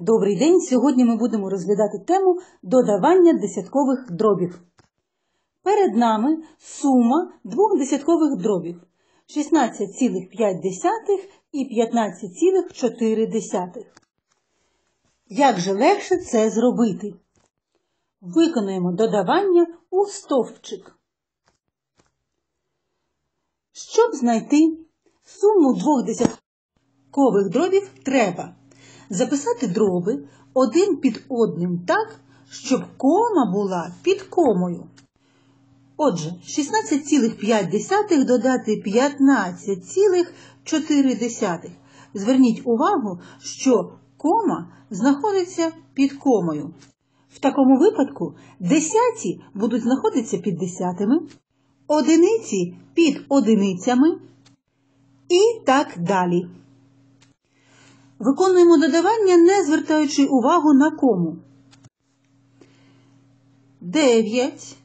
Добрий день! Сьогодні ми будемо розглядати тему додавання десяткових дробів. Перед нами сума двох десяткових дробів 16,5 і 15,4. Як же легше це зробити? Виконуємо додавання у стовпчик. Щоб знайти суму двох десяткових дробів, треба записати дроби один під одним так, щоб кома була під комою. Отже, 16,5 додати 15,4. Зверніть увагу, що кома знаходиться під комою. В такому випадку десяті будуть знаходитися під десятими, одиниці під одиницями і так далі. Виконуємо додавання, не звертаючи увагу на кому. 9.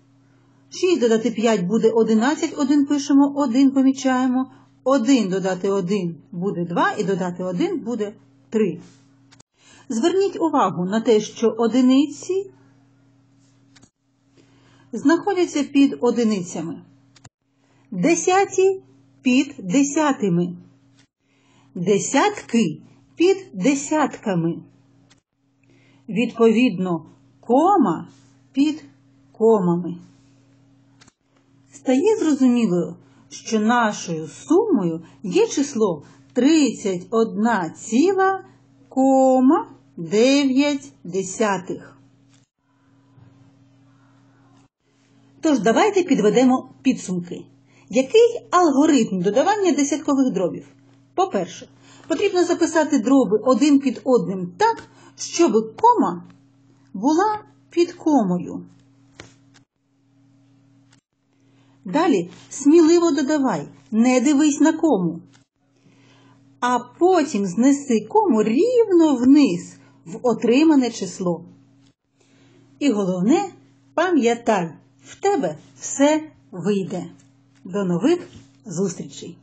6 додати 5 буде 11, 1 пишемо, 1 помічаємо. 1 додати 1 буде 2 і додати 1 буде 3. Зверніть увагу на те, що одиниці знаходяться під одиницями. Десяті під десятими. Десятки під десятками. Відповідно, кома під комами. Стає зрозумілою, що нашою сумою є число 31,9. Тож давайте підведемо підсумки. Який алгоритм додавання десяткових дробів? По-перше, потрібно записати дроби один під одним так, щоб кома була під комою. Далі сміливо додавай, не дивись на кому. А потім знеси кому рівно вниз в отримане число. І головне, пам'ятай, в тебе все вийде. До нових зустрічей!